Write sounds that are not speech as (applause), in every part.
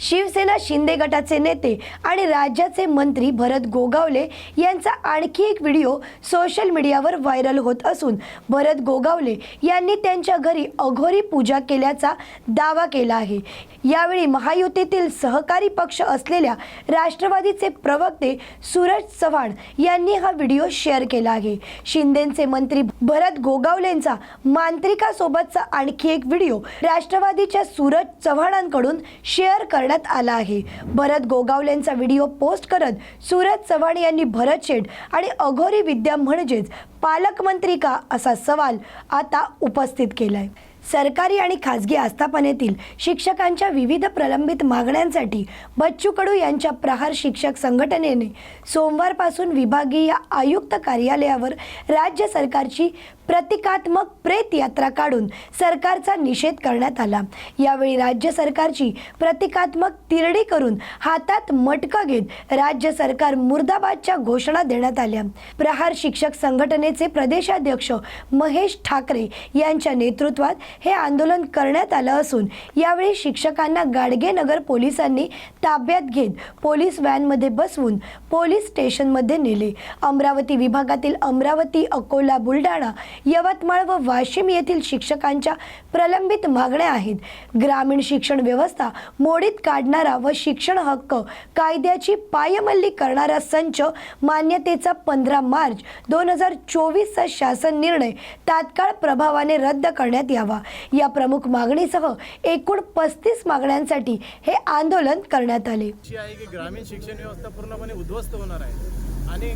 शिवसेना शिंदे गटाचे नेते आणि राज्याचे मंत्री भरत गोगावले यांचा आणखी एक व्हिडिओ सोशल मीडियावर व्हायरल होत असून भरत गोगावले यांनी त्यांच्या घरी अघोरी पूजा केल्याचा दावा केला आहे. यावेळी महायुतीतील सहकारी पक्ष असलेल्या राष्ट्रवादीचे प्रवक्ते सूरज चव्हाण यांनी हा व्हिडिओ शेअर केला आहे. शिंदेचे मंत्री भरत गोगावलेंचा मांत्रिकासोबतचा आणखी एक व्हिडिओ राष्ट्रवादीच्या सूरज चव्हाणांकडून शेअर करण्यात आला आहे. भरत गोगावलेंचा व्हिडिओ पोस्ट करत सूरज चव्हाण यांनी भरत शेठ आणि अघोरी विद्या म्हणजेच पालकमंत्री का असा सवाल आता उपस्थित केलाय. सरकारी आणि खासगी आस्थापनेतील शिक्षकांच्या विविध प्रलंबित मागण्यांसाठी बच्चू कडू यांच्या प्रहार शिक्षक संघटनेने सोमवारपासून विभागीय आयुक्त कार्यालयावर राज्य सरकारची प्रतिकात्मक प्रेत यात्रा काढून सरकारचा निषेध करण्यात आला. यावेळी राज्य सरकारची प्रतिकात्मक तिरडी करून हातात मटकं घेत राज्य सरकार मुर्दाबादच्या घोषणा देण्यात आल्या. प्रहार शिक्षक संघटनेचे प्रदेशाध्यक्ष महेश ठाकरे यांच्या नेतृत्वात हे आंदोलन करण्यात आलं असून यावेळी शिक्षकांना गाडगेनगर पोलिसांनी ताब्यात घेत पोलीस व्हॅनमध्ये बसवून पोलीस स्टेशनमध्ये नेले. अमरावती विभागातील अमरावती अकोला बुलढाणा यवतमाळ व वाशिम येथील शिक्षकांच्या प्रलंबित मागण्या आहेत. ग्रामीण शिक्षण व्यवस्था मोडीत काढणारा व शिक्षण हक्क कायद्याची पायमल्ली करणारा संच मान्यतेचा पंधरा मार्च दोन हजार चोवीसचा शासन निर्णय तात्काळ प्रभावाने रद्द करण्यात यावा. या प्रमुख मागणीसह एकूण पस्तीस मागण्यांसाठी हे आंदोलन करण्यात आले. आहे की ग्रामीण शिक्षण व्यवस्था पूर्णपणे उद्ध्वस्त होणार आहे आणि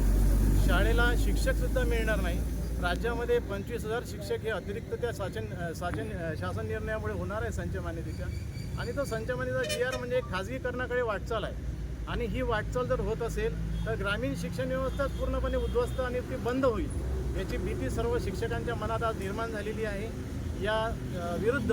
शाळेला शिक्षक सुद्धा मिळणार नाही. राज्यामध्ये पंचवीस हजार शिक्षक हे अतिरिक्त त्या शासन शासन शासन निर्णयामुळे होणार आहे संच मान्यतेच्या. आणि तो संच मान्यतेचा जी आर म्हणजे खाजगीकरणाकडे वाटचाल आहे. आणि ही वाटचाल जर होत असेल तर ग्रामीण शिक्षण व्यवस्थाच पूर्णपणे उद्ध्वस्त आणि ती बंद होईल याची भीती सर्व शिक्षकांच्या मनात आज निर्माण झालेली आहे. या विरुद्ध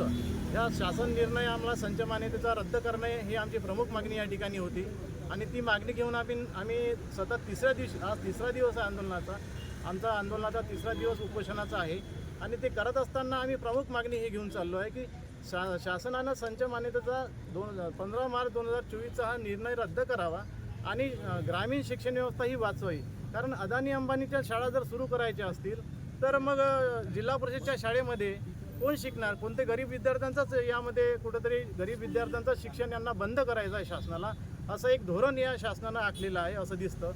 या शासन निर्णय आम्हाला संच मान्यतेचा रद्द करणे ही आमची प्रमुख मागणी या ठिकाणी होती. आणि ती मागणी घेऊन आम्ही आम्ही सतत तिसऱ्या दिवशी आज तिसरा दिवस आहे आंदोलनाचा. आमचा आंदोलनाचा तिसरा दिवस उपोषणाचा आहे. आणि ते करत असताना आम्ही प्रमुख मागणी ही घेऊन चाललो आहे की शा शासनानं संच मान्यतेचा दोन पंधरा मार्च दोन हजार चोवीसचा हा निर्णय रद्द करावा आणि ग्रामीण शिक्षण व्यवस्था ही वाचवावी. कारण अदानी अंबानीच्या शाळा जर सुरू करायच्या असतील तर मग जिल्हा परिषदच्या शाळेमध्ये कोण शिकणार? कोणते गरीब विद्यार्थ्यांचाच यामध्ये कुठंतरी गरीब विद्यार्थ्यांचं शिक्षण यांना बंद करायचं आहे शासनाला असं एक धोरण या शासनानं आखलेलं आहे असं दिसतं.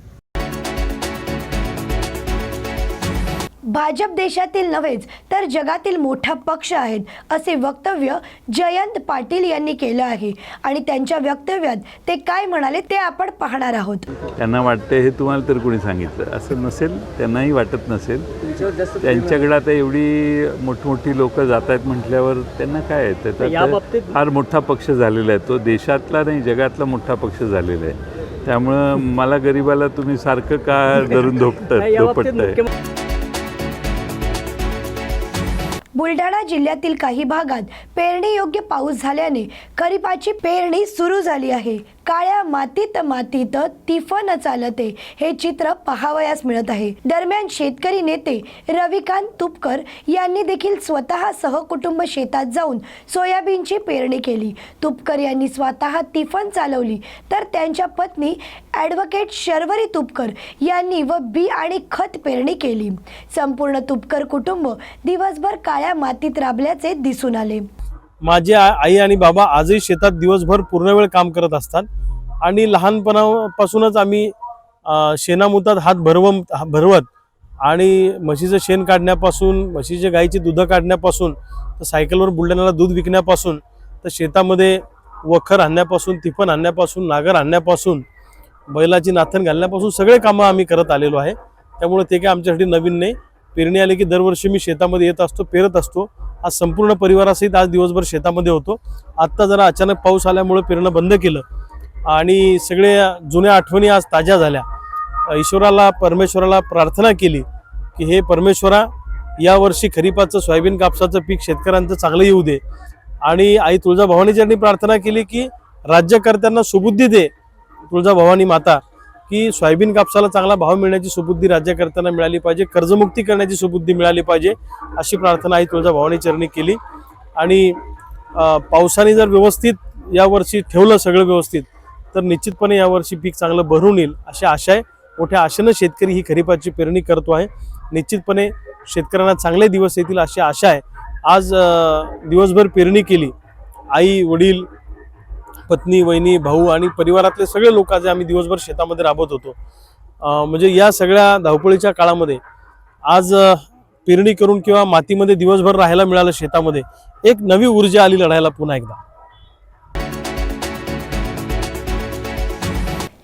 भाजप देशातील नव्हेच तर जगातील मोठा पक्ष आहेत असे वक्तव्य जयंत पाटील यांनी केलं आहे. आणि त्यांच्या वक्तव्यात ते काय म्हणाले ते आपण पाहणार आहोत. त्यांना वाटतं हे तुम्हाला तर कोणी सांगितलं. असं नसेल त्यांनाही वाटत नसेल. त्यांच्याकडे आता एवढी मोठमोठी लोक जात आहेत म्हटल्यावर त्यांना काय बाबतीत- फार मोठा पक्ष झालेला आहे. तो देशातला नाही जगातला मोठा पक्ष झालेला आहे. त्यामुळं मला गरिबाला तुम्ही सारखं का (laughs) धरून बाबतीत धोपटताय? बुलढाणा जिल्ह्यातील काही भागात पेरणी योग्य पाऊस झाल्याने खरीपाची पेरणी सुरू झाली आहे. काळ्या मातीत मातीत तिफन चालते. हे चित्र पाहावयास मिळत आहे. दरम्यान शेतकरी नेते रविकांत तुपकर यांनी देखील स्वतः सहकुटुंब शेतात जाऊन सोयाबीनची पेरणी केली. तुपकर यांनी स्वतः तिफन चालवली. तर त्यांच्या पत्नी ॲडव्होकेट शर्वरी तुपकर यांनी व बी आणि खत पेरणी केली. संपूर्ण तुपकर कुटुंब दिवसभर काळ्या मातीत राबल्याचे दिसून आले. माझे आई आणि बाबा आजही शेतात दिवसभर पूर्ण वेळ काम करत असतात. आणि लहानपणापासूनच आम्ही शेणामुतात हात भरवम भरवत आणि म्हशीचं शेण काढण्यापासून म्हशीच्या गाईची दुधं काढण्यापासून तर सायकलवर बुलढाण्याला दूध विकण्यापासून तर शेतामध्ये वखर आणण्यापासून तिफन आणण्यापासून नागर आणण्यापासून बैलाची नाथन घालण्यापासून सगळे कामं आम्ही करत आलेलो आहे. त्यामुळे ते काय आमच्यासाठी नवीन नाही. पेरणी आली की दरवर्षी मी शेतामध्ये येत असतो पेरत असतो. आज संपूर्ण परिवारासहित आज दिवसभर शेतामध्ये होतो. आत्ता जरा अचानक पाऊस आल्यामुळे पेरणं बंद केलं आणि सगळे जुन्या आठवणी आज ताज्या झाल्या. ईश्वराला परमेश्वराला प्रार्थना केली की हे परमेश्वरा यावर्षी खरीपाचं सोयाबीन कापसाचं पीक शेतकऱ्यांचं चांगलं येऊ दे. आणि आई तुळजाभवानीच्यांनी प्रार्थना केली की राज्यकर्त्यांना सुबुद्धी दे. तुळजाभवानी माता की सोयाबीन कापसाला चांगला भाव मिळण्याची सुबुद्धी राज्यकर्त्यांना मिळाली पाहिजे कर्जमुक्ती करण्याची सुबुद्धी मिळाली पाहिजे अशी प्रार्थना आई तुळजाभवानी चरणी केली. आणि पावसाने जर व्यवस्थित यावर्षी ठेवलं सगळं व्यवस्थित तर निश्चितपणे यावर्षी पीक चांगलं भरून येईल अशी आशा आहे. मोठ्या आशेनं शेतकरी ही खरीपाची पेरणी करतो आहे. निश्चितपणे शेतकऱ्यांना चांगले दिवस येतील अशी आशा आहे. आज दिवसभर पेरणी केली. आई वडील पत्नी वहिनी भाऊ आणि परिवारातले सगळे लोक जे आम्ही दिवसभर शेतामध्ये राबत होतो. म्हणजे या सगळ्या धावपळीच्या काळामध्ये आज पेरणी करून किंवा मातीमध्ये दिवसभर राहायला मिळालं शेतामध्ये एक नवी ऊर्जा आली लढायला पुन्हा एकदा.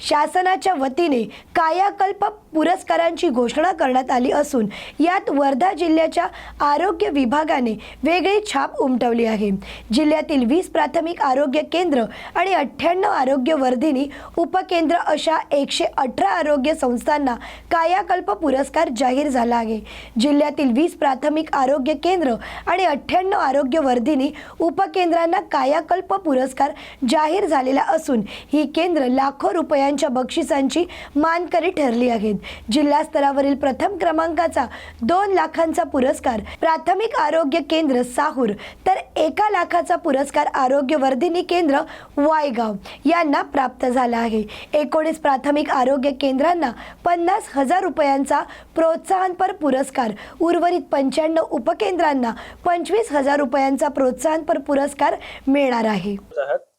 शासनाच्या वतीने कायाकल्प पुरस्कारांची घोषणा करण्यात आली असून यात वर्धा जिल्ह्याच्या आरोग्य विभागाने वेगळी छाप उमटवली आहे. जिल्ह्यातील वीस प्राथमिक आरोग्य केंद्र आणि अठ्ठ्याण्णव आरोग्य वर्धिनी उपकेंद्र अशा एकशे अठरा आरोग्य संस्थांना कायाकल्प पुरस्कार जाहीर झाला आहे. जिल्ह्यातील वीस प्राथमिक आरोग्य केंद्र आणि अठ्ठ्याण्णव आरोग्य वर्धिनी उपकेंद्रांना कायाकल्प पुरस्कार जाहीर झालेला असून ही केंद्र लाखो रुपयांच्या बक्षिसांची मानकरी ठरली आहेत. जिल्हा स्तरावरील प्रथम क्रमांकाचा दोन लाखांचा पुरस्कार प्राथमिक आरोग्य केंद्र साहूर तर एका लाखाचा पुरस्कार आरोग्यवर्धिनी केंद्र वायगाव यांना प्राप्त झाला आहे. एकोणीस प्राथमिक आरोग्य केंद्रांना पन्नास हजार रुपयांचा प्रोत्साहनपर पुरस्कार उर्वरित पंच्याण्णव उपकेंद्रांना पंचवीस हजार रुपयांचा प्रोत्साहनपर पुरस्कार मिळणार आहे.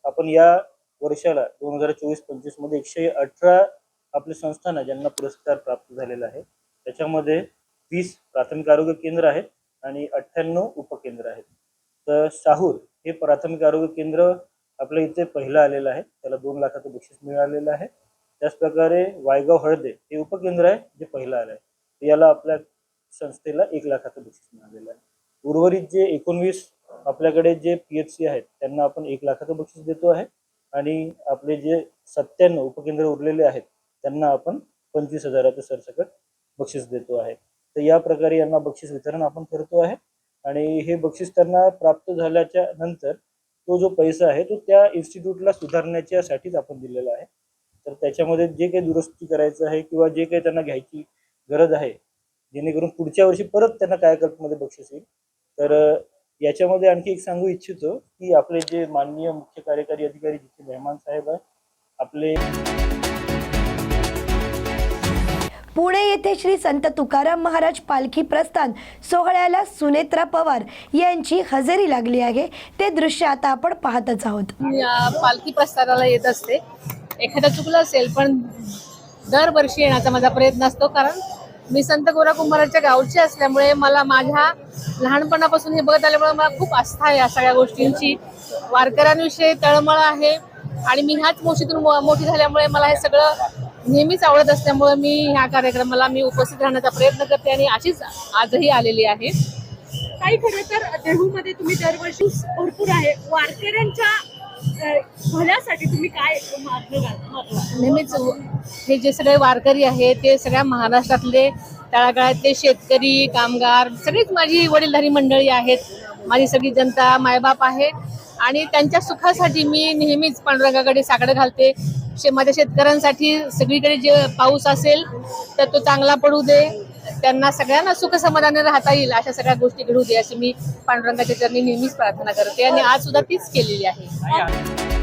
आपण या वर्षाला दोन हजार चोवीस पंचवीसमध्ये एकशे अठरा आपले संस्थान आहे ज्यांना पुरस्कार प्राप्त झालेला आहे. त्याच्यामध्ये वीस प्राथमिक आरोग्य केंद्र आहेत आणि अठ्ठ्याण्णव उपकेंद्र आहेत. तर शाहूर हे प्राथमिक आरोग्य केंद्र आपल्या इथे पहिलं आलेलं आहे. त्याला दोन लाखाचं बक्षीस मिळालेलं आहे. त्याचप्रकारे वायगाव हळदे हे उपकेंद्र आहे जे पहिलं आलं आहे. याला आपल्या संस्थेला एक लाखाचं बक्षीस मिळालेलं आहे. उर्वरित जे एकोणवीस आपल्याकडे जे पी एच सी आहेत त्यांना आपण एक लाखाचं बक्षीस देतो आहे. आणि आपले जे सत्त्याण्णव उपकेंद्र उरलेले आहेत त्यांना आपण पंचवीस हजाराचं सरसकट बक्षीस देतो आहे. तर या प्रकारे यांना बक्षीस वितरण आपण करतो आहे. आणि हे बक्षीस त्यांना प्राप्त झाल्याच्यानंतर तो जो पैसा आहे तो त्या इन्स्टिट्यूटला सुधारण्याच्यासाठीच आपण दिलेला आहे. तर त्याच्यामध्ये जे काही दुरुस्ती करायचं आहे किंवा जे काही त्यांना घ्यायची गरज आहे जेणेकरून पुढच्या वर्षी परत त्यांना कायाकल्पमध्ये बक्षीस येईल. तर याच्यामध्ये आणखी एक सांगू इच्छितो की आपले जे माननीय मुख्य कार्यकारी अधिकारी जिथे मेहमान साहेब आहे आपले पुणे येथे श्री संत तुकाराम महाराज पालखी प्रस्थान सोहळ्याला सुनेत्रा पवार यांची हजेरी लागली आहे. ते दृश्य आता आपण पाहतच आहोत. या पालखी प्रस्थानाला येत असते. एखादं चुकलं असेल पण दरवर्षी येण्याचा माझा प्रयत्न असतो कारण मी संत गोरा कुंभाराच्या गावची असल्यामुळे मला माझ्या लहानपणापासून हे बघत आल्यामुळे मला खूप आस्था आहे या सगळ्या गोष्टींची. वारकऱ्यांविषयी तळमळ आहे आणि मी ह्याच मोशीतून मोठी झाल्यामुळे मला हे सगळं नेहमीच आवडत असल्यामुळे मी ह्या कार्यक्रमाला मी उपस्थित राहण्याचा प्रयत्न करते आणि अशीच आजही आलेली आहे. काही खरं तर देहूमध्ये तुम्ही दरवर्षी भरपूर आहे. वारकऱ्यांच्या अ, भल्यासाठी तुम्ही काय घाल- नेहमीच हे जे सगळे वारकरी आहेत ते सगळ्या महाराष्ट्रातले तळागाळातले शेतकरी कामगार सगळीच माझी वडीलधारी मंडळी आहेत. माझी सगळी जनता मायबाप आहे आणि त्यांच्या सुखासाठी मी नेहमीच पांडुरंगाकडे साकडं घालते. शे माझ्या शेतकऱ्यांसाठी सगळीकडे जे पाऊस असेल तर तो चांगला पडू दे. त्यांना सगळ्यांना सुख समाधाने राहता येईल अशा सगळ्या गोष्टी घडू दे अशी मी पांडुरंगाच्या चरणी नेहमीच प्रार्थना करते आणि आज सुद्धा तीच केलेली आहे.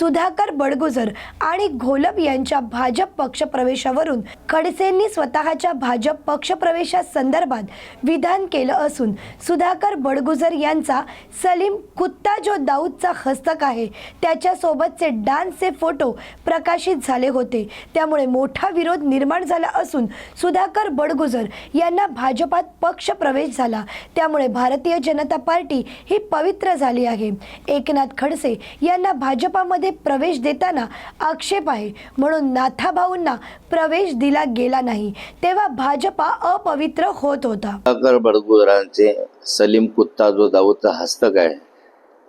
सुधाकर बडगुजर आणि घोलप यांच्या भाजप पक्षप्रवेशावरून खडसेंनी स्वतःच्या भाजप पक्षप्रवेशासंदर्भात विधान केलं असून सुधाकर बडगुजर यांचा सलीम कुत्ता जो दाऊदचा हस्तक आहे त्याच्यासोबतचे डान्सचे फोटो प्रकाशित झाले होते. त्यामुळे मोठा विरोध निर्माण झाला असून सुधाकर बडगुजर यांना भाजपात पक्षप्रवेश झाला. त्यामुळे भारतीय जनता पार्टी ही पवित्र झाली आहे. एकनाथ खडसे यांना भाजपामध्ये प्रवेश देताना आक्षेप आहे. म्हणून नाथाभाऊंना प्रवेश दिला गेला नाही. तेव्हा भाजपा अपवित्र होत होता. सुधाकर बडगुजरांचे सलीम कुत्ता जो दाऊदचा हस्तक आहे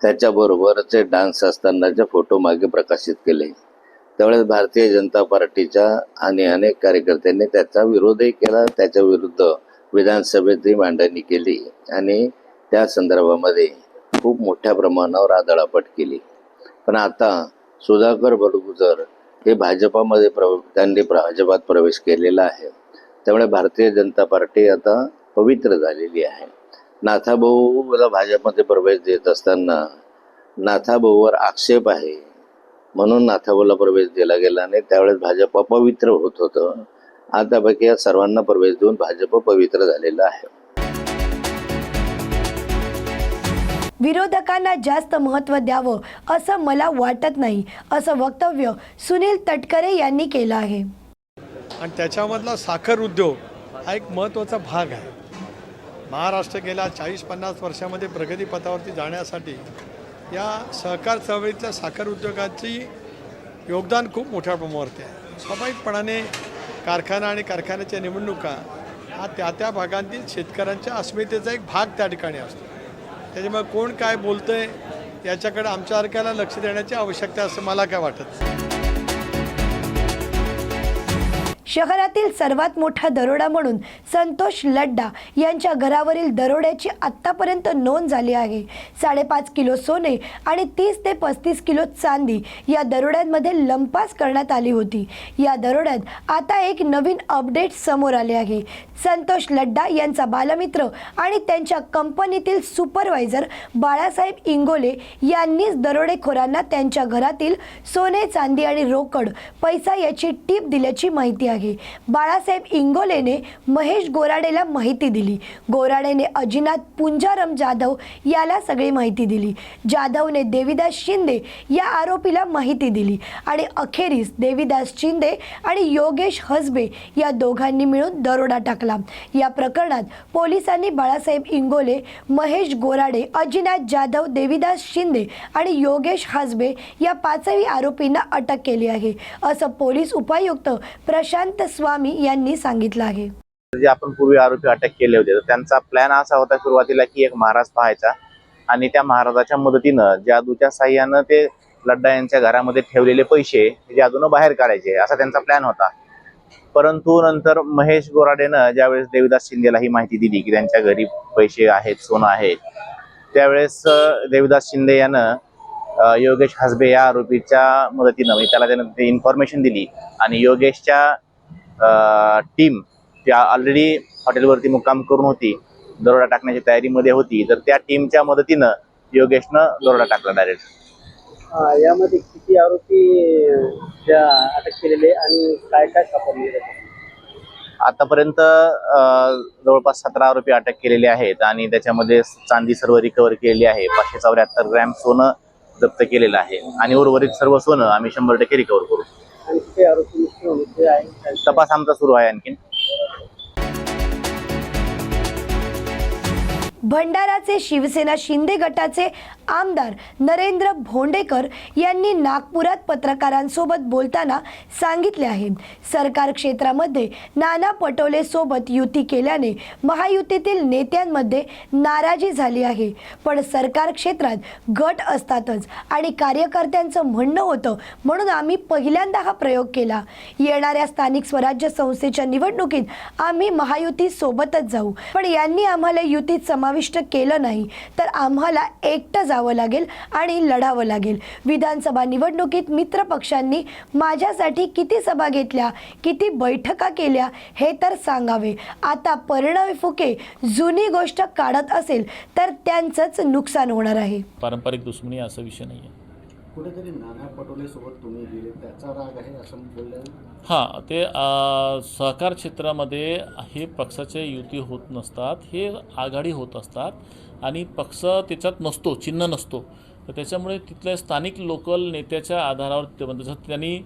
त्याच्याबरोबरचे डान्स असतानाचे फोटो मागे प्रकाशित केले. त्यावेळेस भारतीय जनता पार्टीच्या आणि अनेक कार्यकर्त्यांनी त्याचा विरोधही केला. त्याच्या विरुद्ध विधानसभेतही मांडणी केली आणि त्या संदर्भामध्ये खूप मोठ्या प्रमाणावर आदळापट केली. पण आता सुधाकर बडगुजर हे भाजपामध्ये प्र त्यांनी भाजपात प्रवेश केलेला आहे. त्यामुळे भारतीय जनता पार्टी आता पवित्र झालेली आहे. नाथाभाऊला भाजपमध्ये प्रवेश देत असताना नाथाभाऊवर आक्षेप आहे. म्हणून नाथाभाऊला प्रवेश दिला गेला नाही. त्यावेळेस भाजप पवित्र होत होतं. आतापैकी या सर्वांना प्रवेश देऊन भाजप पवित्र झालेलं आहे. विरोधकांना जास्त महत्त्व द्यावं असं मला वाटत नाही असं वक्तव्य सुनील तटकरे यांनी केलं आहे. आणि त्याच्यामधला साखर उद्योग हा एक महत्त्वाचा भाग आहे. महाराष्ट्र गेल्या चाळीस पन्नास वर्षामध्ये प्रगतीपथावरती जाण्यासाठी या सहकार चळवळीतल्या साखर उद्योगाची योगदान खूप मोठ्या प्रमाणावरती आहे. स्वाभाविकपणाने कारखाना आणि कारखान्याच्या निवडणुका हा त्या त्या भागांतील शेतकऱ्यांच्या अस्मितेचा एक भाग त्या ठिकाणी असतो. त्याच्यामुळे कोण काय बोलतंय याच्याकडे आमच्यासारख्याला लक्ष देण्याची आवश्यकता असं मला काय वाटत. शहरातील सर्वात मोठा दरोडा म्हणून संतोष लड्डा यांच्या घरावरील दरोड्याची आत्तापर्यंत नोंद झाली आहे. साडेपाच किलो सोने आणि तीस ते पस्तीस किलो चांदी या दरोड्यांमध्ये लंपास करण्यात आली होती. या दरोड्यात आता एक नवीन अपडेट समोर आले आहे. संतोष लड्डा यांचा बालमित्र आणि त्यांच्या कंपनीतील सुपरवायझर बाळासाहेब इंगोले यांनीच दरोडेखोरांना त्यांच्या घरातील सोने चांदी आणि रोकड पैसा याची टीप दिल्याची माहिती आहे. बाळासाहेब इंगोलेने महेश गोराडेला माहिती दिली. गोराडेने अजिनाथ पुंजारम जाधव याला सगळी माहिती दिली. जाधवने देवीदास शिंदे या आरोपीला माहिती दिली आणि अखेरीस देवीदास शिंदे आणि योगेश हसबे या दोघांनी मिळून दरोडा टाकला. या प्रकरणात पोलिसांनी बाळासाहेब इंगोले महेश गोराडे अजिनाथ जाधव देवीदास शिंदे आणि योगेश हसबे या पाचही आरोपींना अटक केली आहे. असं पोलीस उपायुक्त प्रशांत स्वामी यांनी सांगितलं आहे. जे आपण पूर्वी आरोपी अटक केले होते तर त्यांचा प्लॅन असा होता सुरुवातीला की एक महाराज पाहायचा आणि त्या महाराजाच्या मदतीनं जादूच्या साह्यानं ते लड्डा यांच्या घरामध्ये ठेवलेले पैसे जादूनं बाहेर काढायचे असा त्यांचा प्लॅन होता. परंतु नंतर महेश गोराडेनं ज्यावेळेस देवीदास शिंदेला ही माहिती दिली की त्यांच्या घरी पैसे आहेत सोनं आहे त्यावेळेस देवीदास शिंदे यानं योगेश हसबे या आरोपीच्या मदतीनं म्हणजे त्याला त्यानं ते इन्फॉर्मेशन दिली आणि योगेशच्या टीम त्या ऑलरेडी हॉटेलवरती मुक्काम करून होती. दरोडा टाकण्याची तयारीमध्ये होती. तर त्या टीमच्या मदतीनं योगेशनं दरोडा टाकला डायरेक्ट यामध्ये किती आरोपी अटक केलेले आणि काय काय सापडले आतापर्यंत जवळपास सतरा आरोपी अटक केलेले आहेत आणि त्याच्यामध्ये चांदी सर्व रिकवर केलेली आहे. पाचशे चौऱ्याहत्तर ग्रॅम सोनं जप्त केलेलं आहे. आणि उर्वरित सर्व सोनं आम्ही शंभर टक्के रिकवर करू. आणखी किती आरोपी आहे तपास आमचा सुरू आहे आणखीन. भंडाराचे शिवसेना शिंदे गटाचे आमदार नरेंद्र भोंडेकर यांनी नागपुरात पत्रकारांसोबत बोलताना सांगितले आहे. सरकार क्षेत्रामध्ये नाना पटोले सोबत युती केल्याने महायुतीतील नेत्यांमध्ये नाराजी झाली आहे. पण सरकार क्षेत्रात गट असतातच आणि कार्यकर्त्यांचं म्हणणं होतं म्हणून आम्ही पहिल्यांदा हा प्रयोग केला. येणाऱ्या स्थानिक स्वराज्य संस्थेच्या निवडणुकीत आम्ही महायुती सोबतच जाऊ. पण यांनी आम्हाला युतीत समाविष्ट केलं नाही तर आम्हाला एकटं जावं लागेल आणि लढावं लागेल. विधानसभा निवडणुकीत मित्र पक्षांनी माझ्यासाठी किती सभा घेतल्या किती बैठका केल्या हे तर सांगावे. आता परिणय फुके जुनी गोष्ट काढत असेल तर त्यांचंच नुकसान होणार आहे. पारंपरिक दुश्मनी असा विषय नाही आहे कुठेतरी नाना पटोले सोबत तुम्ही गेले त्याचा राग आहे असं बोलल्या हां ते सहकार क्षेत्रामध्ये हे पक्षाचे युती होत नसतात हे आघाडी होत असतात आणि पक्ष त्याच्यात नसतो चिन्ह नसतो. तर त्याच्यामुळे तिथल्या स्थानिक लोकल नेत्याच्या आधारावर ते म्हणजे जसं त्यांनी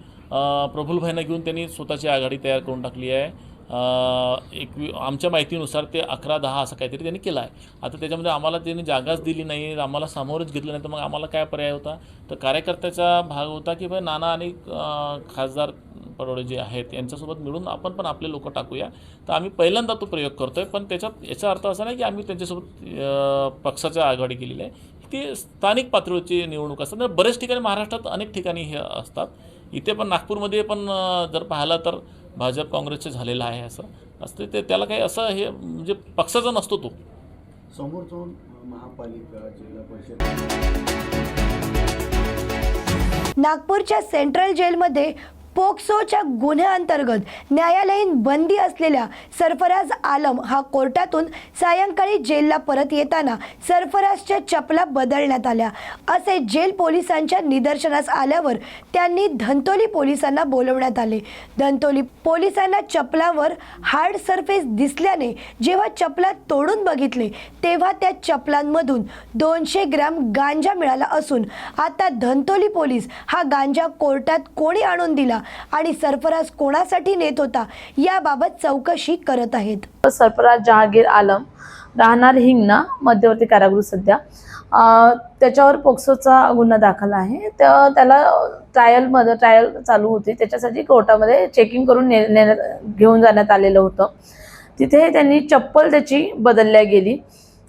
प्रफुल्लभाईंना घेऊन त्यांनी स्वतःची आघाडी तयार करून टाकली आहे. एक आमच्या माहितीनुसार ते अकरा दहा असं काहीतरी त्यांनी केलं आहे आता त्याच्यामध्ये आम्हाला त्यांनी जागाच दिली नाही आम्हाला सामोरच घेतलं नाही तर मग आम्हाला काय पर्याय होता? तर कार्यकर्त्याचा भाग होता की भाई नाना आणि खासदार परोडे जे आहेत यांच्यासोबत मिळून आपण पण आपले लोक टाकूया. तर आम्ही पहिल्यांदा तो प्रयोग करतो आहे पण त्याच्यात याचा अर्थ असा नाही की आम्ही त्यांच्यासोबत पक्षाच्या आघाडी केलेली आहे. ती स्थानिक पातळीची निवडणूक असतात. तर बरेच ठिकाणी महाराष्ट्रात अनेक ठिकाणी हे असतात. इथे पण नागपूरमध्ये पण जर पाहिलं तर भाजप काँग्रेसचे झालेलं आहे असं. असते ते त्याला काही असं हे म्हणजे पक्षाचा नसतो तो. समोर जाऊन महापालिका जिल्हा परिषद. नागपूरच्या सेंट्रल जेलमध्ये पोक्सोच्या गुन्ह्याअंतर्गत न्यायालयीन बंदी असलेल्या सरफराज आलम हा कोर्टातून सायंकाळी जेलला परत येताना सरफराजच्या चपला बदलण्यात आल्या. असे जेल पोलिसांच्या निदर्शनास आल्यावर त्यांनी धंतोली पोलिसांना बोलवण्यात आले. धंतोली पोलिसांना चपलावर हार्ड सरफेस दिसल्याने जेव्हा चपला तोडून बघितले तेव्हा त्या चपलांमधून दोनशे ग्रॅम गांजा मिळाला असून आता धंतोली पोलीस हा गांजा कोर्टात कोणी आणून दिला? आणि सरफराज कोणासाठी नेत होता याबाबत चौकशी करत आहेत. सरफराज जहागीर आलम राहणार हिंगणा मध्यवर्ती कारागृह सध्या. त्याच्यावर पोक्सोचा गुन्हा दाखल आहे. त्या त्याला ट्रायलमध्ये ट्रायल चालू होती. त्याच्यासाठी कोर्टामध्ये चेकिंग करून ने नेण्यात घेऊन जाण्यात आलेलं होतं. तिथे त्यांनी चप्पल त्याची बदलल्या गेली.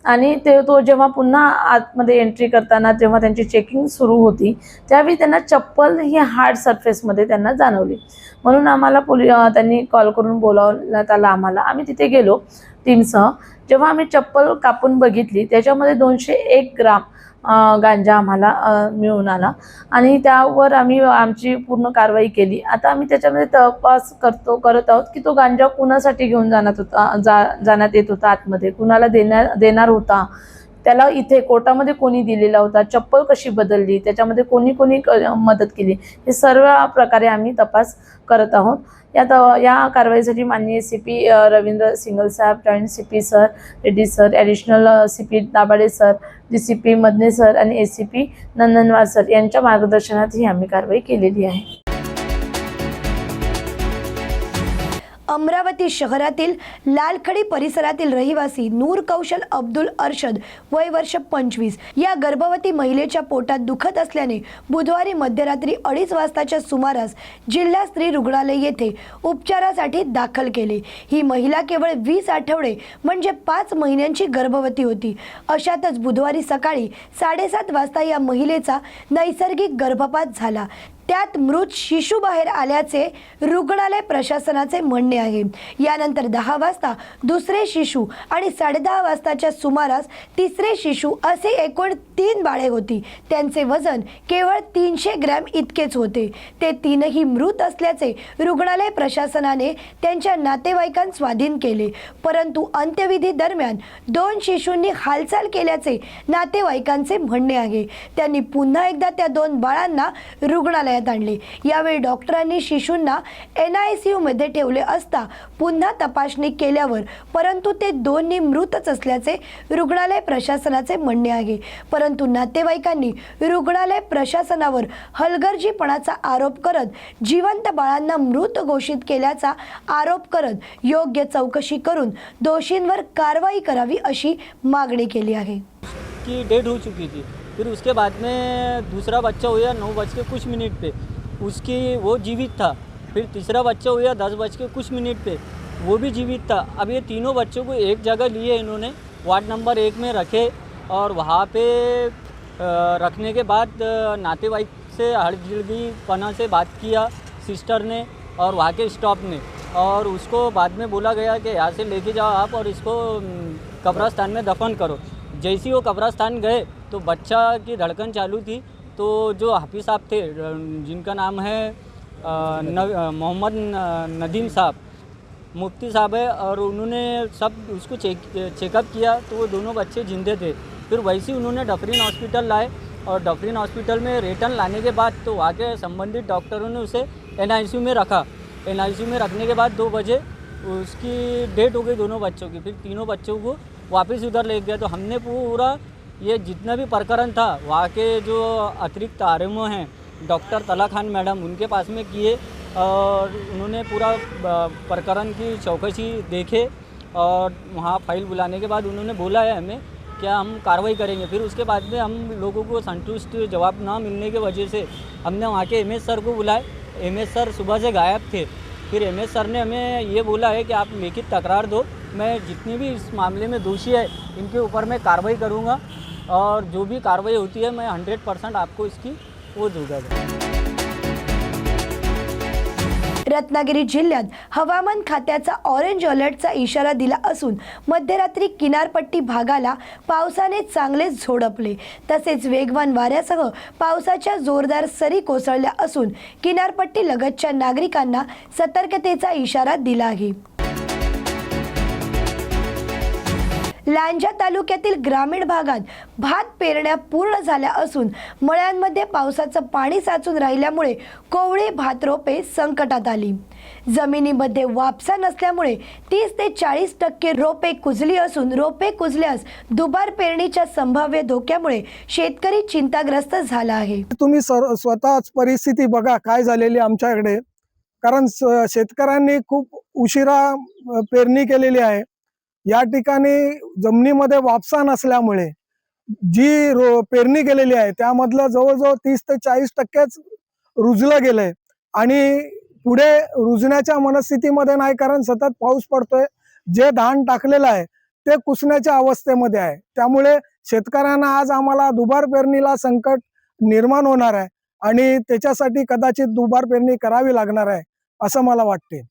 आणि ते तो जेव्हा पुन्हा आतमध्ये एंट्री करताना जेव्हा त्यांची चेकिंग सुरू होती त्यावेळी त्यांना चप्पल ही हार्ड सरफेसमध्ये त्यांना जाणवली. म्हणून आम्हाला पोलि त्यांनी कॉल करून बोलावण्यात आला आम्हाला. आम्ही तिथे गेलो टीमसह जेव्हा आम्ही चप्पल कापून बघितली त्याच्यामध्ये दोनशे एक ग्राम गांजा आम्हाला मिळून आला. आणि त्यावर आम्ही आमची पूर्ण कारवाई केली. आता आम्ही त्याच्यामध्ये तपास करतो करत आहोत की तो गांजा कुणासाठी घेऊन जाण्यात होता जा जाण्यात येत होता आतमध्ये? कुणाला देण्या देणार होता? त्याला इथे कोर्टामध्ये कोणी दिलेला होता चप्पल कशी बदलली त्याच्यामध्ये कोणी कोणी क- मदत केली हे सर्व प्रकारे आम्ही तपास करत आहोत. या त या कारवाईसाठी माननीय सी पी रवींद्र सिंगल साहेब joint C P sir Reddy sir additional C P Dabhade sir D C P Madane sir आणि A C P Nandanwar sir यांच्या मार्गदर्शनात ही आम्ही कारवाई केलेली आहे. अमरावती शहरातील लालखडी परिसरातील रहिवासी नूर कौशल अब्दुल अरशद वय वर्ष पंचवीस. या गर्भवती महिलेच्या पोटात दुखत असल्याने बुधवारी मध्यरात्री अडीच वाजताच्या सुमारास जिल्हा स्त्री रुग्णालय येथे उपचारासाठी दाखल केले. ही महिला केवळ वीस आठवडे म्हणजे पाच महिन्यांची गर्भवती होती. अशातच बुधवारी सकाळी साडेसात वाजता या महिलेचा नैसर्गिक गर्भपात झाला. त्यात मृत शिशू बाहेर आल्याचे रुग्णालय प्रशासनाचे म्हणणे आहे. यानंतर दहा वाजता दुसरे शिशू आणि साडेदहा वाजताच्या सुमारास तिसरे शिशू असे एकूण तीन बाळे होती. त्यांचे वजन केवळ तीनशे ग्रॅम इतकेच होते. ते तीनही मृत असल्याचे रुग्णालय प्रशासनाने त्यांच्या नातेवाईकांत स्वाधीन केले. परंतु अंत्यविधी दरम्यान दोन शिशूंनी हालचाल केल्याचे नातेवाईकांचे म्हणणे आहे. त्यांनी पुन्हा एकदा त्या दोन बाळांना रुग्णालयात आणले. यावेळी डॉक्टरांनी शिशूंना एन आय सी यूमध्ये ठेवले असता पुन्हा तपासणी केल्यावर परंतु ते दोन्ही मृतच असल्याचे रुग्णालय प्रशासनाचे म्हणणे आहे. परंतु नातेवाईकांनी रुग्णालय प्रशासनावर हलगर्जीपणाचा आरोप करत जिवंत बाळांना मृत घोषित केल्याचा आरोप करत योग्य चौकशी करून दोषींवर कारवाई करावी अशी मागणी केली आहे. की डेड हो चुकी थी फिर उसके बाद में दूसरा बच्चा हुआ नौ बज के कुछ मिनट पे। उसकी वो जीवित था। फिर तीसरा बच्चा हुआ दस बज के कुछ मिनट पे। वो भी जीवित था। अब ये तीनों बच्चों को एक जगह लिए इन्होंने वार्ड नंबर एक में रखे और वहाँ पे रखने के बाद अ, नातेवाईक से हड़गिड़गी पना से बात किया सिस्टर ने और वहाँ के स्टाफ ने। और उसको बाद में बोला गया कि यहाँ से लेके जाओ आप और इसको कब्रस्तान में दफन करो। जैसे ही वो कब्रस्तान गए तो बच्चा की धड़कन चालू थी। तो जो हाफिज साहब थे, जिनका नाम है मोहम्मद नदीम साहब, मुफ्ती साहब है, और उन्होंने सब उसको चेक, चेकअप किया तो वो दोनों बच्चे जिंदे थे। फिर वैसे ही उन्होंने डफरीन हॉस्पिटल लाए, और डफरीन हॉस्पिटल में रिटर्न लाने के बाद तो वहाँ के संबंधित डॉक्टरों ने उसे एन में रखा। एन में रखने के बाद दो बजे उसकी डेट हो गई दोनों बच्चों की। फिर तीनों बच्चों को वापस उधर ले गया। तो हमने पूरा ये जितना भी प्रकरण था वहाँ के जो अतिरिक्त आर हैं, डॉक्टर तला खान मैडम, उनके पास में किए और उन्होंने पूरा प्रकरण की चौकसी देखे और वहाँ फ़ाइल बुलाने के बाद उन्होंने बोला है हमें, क्या हम कार्रवाई करेंगे? फिर उसके बाद में हम लोगों को संतुष्ट जवाब ना मिलने की वजह से हमने वहाँ के एम सर को बुलाए एम सर सुबह से गायब थे। फिर एम सर ने हमें ये बोला है कि आप लिखित तकरार दो। मैं जितनी भी इस मामले में दोषी है, इनके ऊपर मैं कार्रवाई करूँगा और जो भी कार्रवाई होती है, मैं हंड्रेड परसेंट आपको इसकी वो दूँगा। रत्नागिरी जिल्ह्यात हवामान खात्याचा ऑरेंज अलर्टचा इशारा दिला असून मध्यरात्री किनारपट्टी भागाला पावसाने चांगलेच झोडपले. तसेच वेगवान वाऱ्यासह पावसाच्या जोरदार सरी कोसळल्या असून किनारपट्टी लगतच्या नागरिकांना सतर्कतेचा इशारा दिला आहे. लांजा तालुक्यातील ग्रामीण भागात भात पेरण्या पूर्ण झाल्या असून मळ्यांमध्ये पावसाचं पाणी साचून राहिल्यामुळे कोवळी भात रोपे संकटात आली. जमिनीमध्ये वापसा नसल्यामुळे तीस ते चाळीस टक्के रोपे कुजली असून रोपे कुजल्यास दुबार पेरणीच्या संभाव्य धोक्यामुळे शेतकरी चिंताग्रस्त झाला आहे. तुम्ही सर स्वतःच परिस्थिती बघा काय झालेली आमच्याकडे. कारण स- शेतकऱ्यांनी खूप उशिरा पेरणी केलेली आहे. या ठिकाणी जमिनीमध्ये वापसा नसल्यामुळे जी रो पेरणी केलेली आहे त्यामधलं जवळजवळ तीस ते चाळीस टक्केच रुजलं गेलंय. आणि पुढे रुजण्याच्या मनस्थितीमध्ये नाही कारण सतत पाऊस पडतोय. जे धान टाकलेलं आहे ते कुसण्याच्या अवस्थेमध्ये आहे. त्यामुळे शेतकऱ्यांना आज आम्हाला दुबार पेरणीला संकट निर्माण होणार आहे. आणि त्याच्यासाठी कदाचित दुबार पेरणी करावी लागणार आहे असं मला वाटते